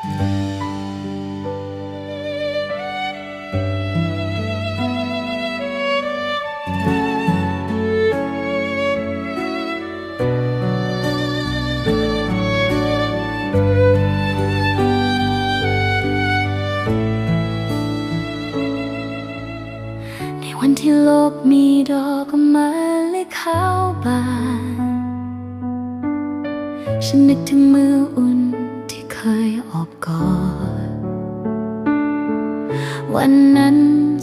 ในวันที่โลกมีดอกไม้และขาวบาน ฉันนึกถึงมืออุ่น อบกอดวันนั้น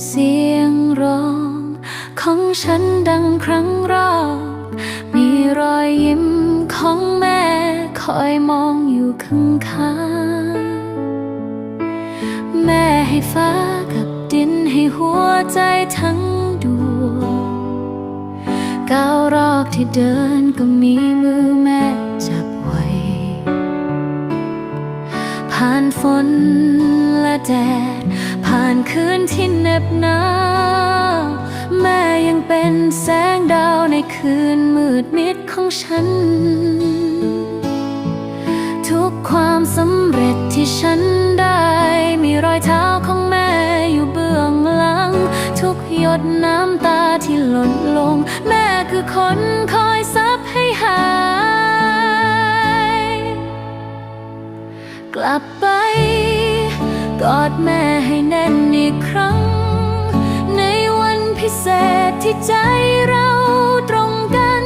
เสียงร้อง ของฉันดังครั้งแรกมีรอยยิ้มของแม่คอยมองอยู่ข้างๆแม่ให้ฟ้ากับดินให้หัวใจทั้งดวงก้าวรอกที่เดินก็มีมือ นฝนและแดด ผ่านคืนที่เหน็บหนาวแม่ยังเป็นแสงดาวในคืนมืดมิดของฉัน ทุกความสำเร็จที่ฉันได้ มีรอยเท้าของแม่อยู่เบื้องหลัง ทุกหยดน้ำตาที่หล่นลง แม่คือคนคอยซับให้หาย กลับไป อดแม่ให้แน่นอีกครั้ง ในวันพิเศษที่ใจเราตรงกัน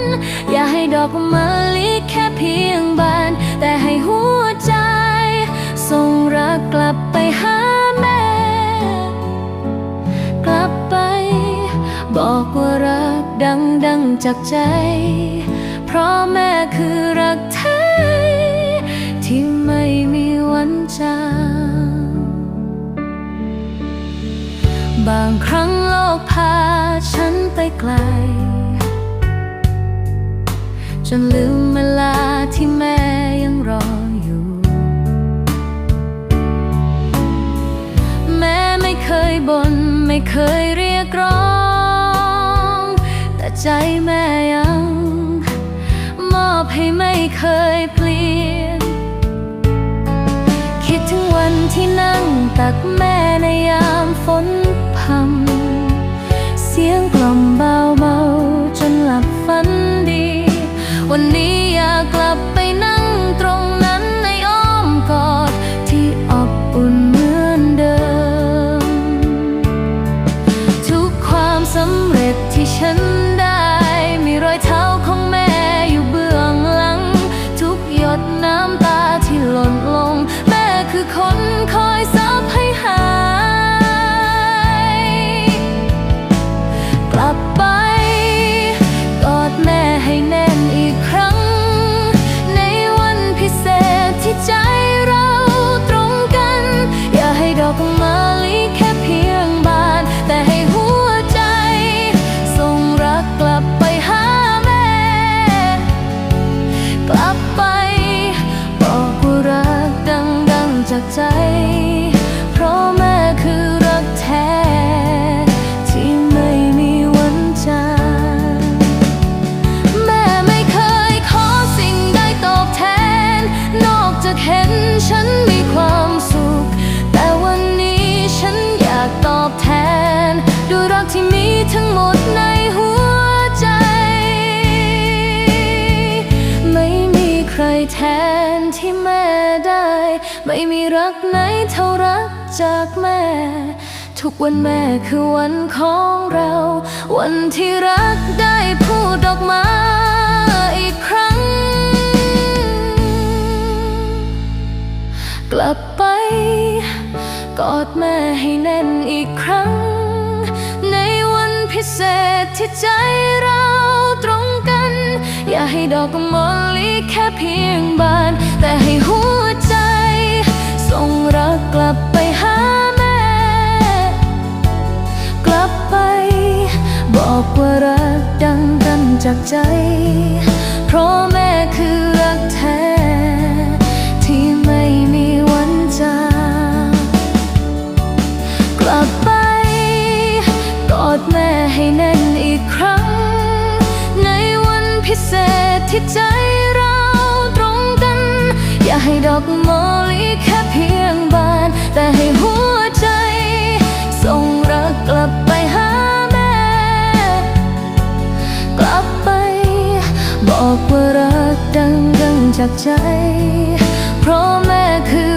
อย่าให้ดอกมะลิแค่เพียงบาน แต่ให้หัวใจส่งรักกลับไปหาแม่ กลับไป บอกว่ารักดังดังจากใจ เพราะแม่คือรักแท้ที่ไม่มีวันจาง บางครั้งโลกพาฉันไปไกล จนลืมเวลาที่แม่ยังรออยู่ แม่ไม่เคยบน่นไม่เคยเรียกร้อง แต่ใจแม่ยัง มอบให้ไม่เคยเปลี่ยน คิดถึงวันที่นั่งตักแม่ในยามฝน พ จากใจ เพราะแม่คือรักแท้ ที่ไม่มีวันจางแม่ไม่เคยขอสิ่งใดตอบแทน นอกจากเห็นฉันมีความสุข แต่วันนี้ฉันอยากตอบแทน ด้วยรักที่มีทั้งหมดในหัวใจ ไม่มีใครแทนที่แม่ได้ ไม่มีรักไหนเท่ารักจากแม่ ทุกวันแม่คือวันของเรา วันที่รักได้พูดออกมาอีกครั้ง กลับไปกอดแม่ให้แน่นอีกครั้ง ในวันพิเศษที่ใจเราตรงกัน อย่าให้ดอกมะลิแค่เพียงบาน แต่ให้หัวใจ ส่งรักกลับไปหาแม่ กลับไป บอกว่ารักดังกันจากใจ เพราะแม่คือรักแท้ ที่ไม่มีวันจางกลับไป กอดแม่ให้แน่นอีกครั้ง ในวันพิเศษที่ใจ อย่าให้ดอกมอลิแค่เพียงบาน แต่ให้หัวใจ ส่งรักกลับไปหาแม่ กลับไป บอกว่ารักดังดังๆจากใจ เพราะแม่คือ